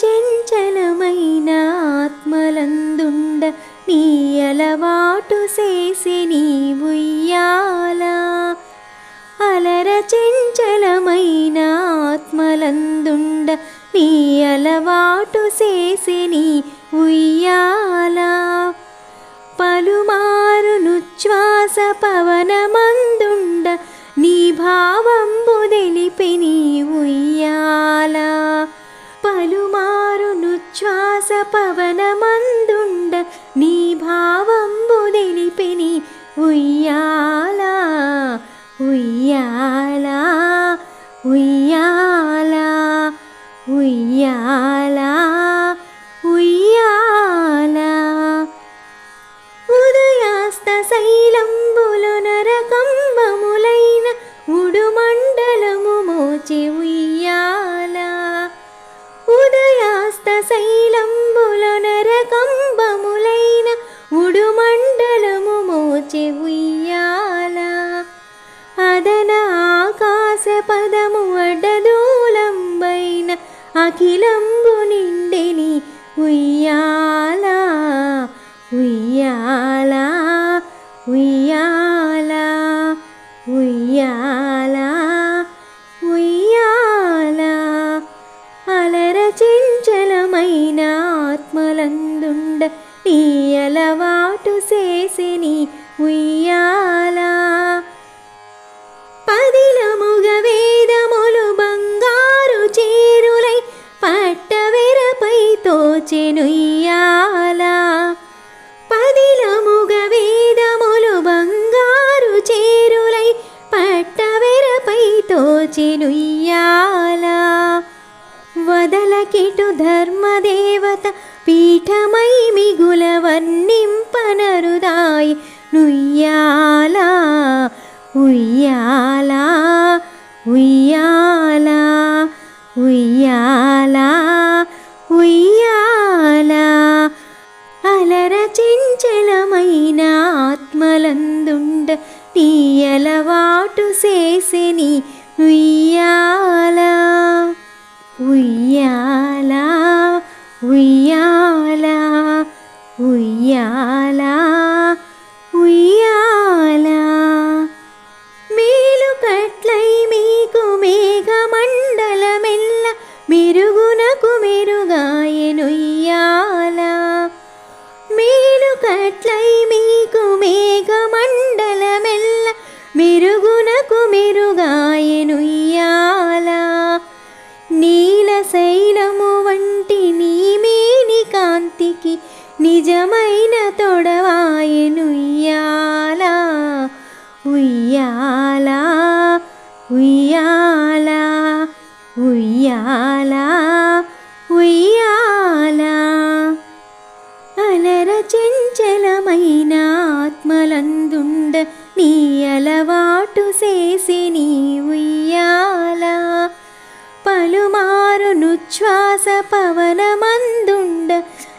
చెంచలమైన ఆత్మలందుండ నీ అలవాటు చేసి నీ ఉయ్యాల అలర చెంచలమైన ఆత్మలందుండ నీ అలవాటు చేసి నీ ఉయ్యాల పలుమారును శ్వాస పవనమందుండ నీ భావంబు తెలిపి పవనమందుండ నీ భావంబు తెలిపి ఉయ్యాలా ఉయ్యాలా ఉయ్యాలా ఉయ్యాలా ఉయ్యాలా. ఉదయాస్త శైలం శైలంబుల నరకంబములైన ఉడుమండలము మోచి ఉయ్యాల. అదన ఆకాశ పదము అడ్డదూలంబైన అఖిలంబు నిండిని ఉయ్యాల. ఉయ్యాల ఉయ్యాల ఉయ్యాల. ఉయ్యాల చంచలమైన ఆత్మలందుండ నీ అలవాటు చేసిని ఉయ్యాల. పదిలముగ వేదములు బంగారు చీరులై పట్టవెరపై తోచెనుయ్యాల పదిలముగ వేదములు బంగారు చేరులై పట్టవెరపై ఇటు ధర్మదేవత పీఠమై మిగుల నుయ్యాలా నుయ్యాల ఉయ్యాల ఉయ్యాల ఉయ్యాల ఉయ్యాల. అలర చెంచలమైన ఆత్మలందుండ నీ అలవాటు చేసిని ఉయ్యాలా. ఉయ్యాల. ఉయ్యాల ఉయ్యాల ఉయ్యాల. మేలు కట్లై మీకు మేఘమండలమెల్ల మెరుగునకు మెరుగాయనుయ్యాల మేలు కట్లై మీకు మేఘమండలమెల్ల మెరుగునకు మెరుగాయనుయ్యాల నీలసై నిజమైన తొడవాయనుయ్యాల ఉయ్యాల? ఉయ్యాల? ఉయ్యాల? ఉయ్యాల? అలర చెంచలమైన ఆత్మలందుండ నీ అలవాటు చేసి నీ ఉయ్యాల? పలుమారును శ్వాస పవనమందుండ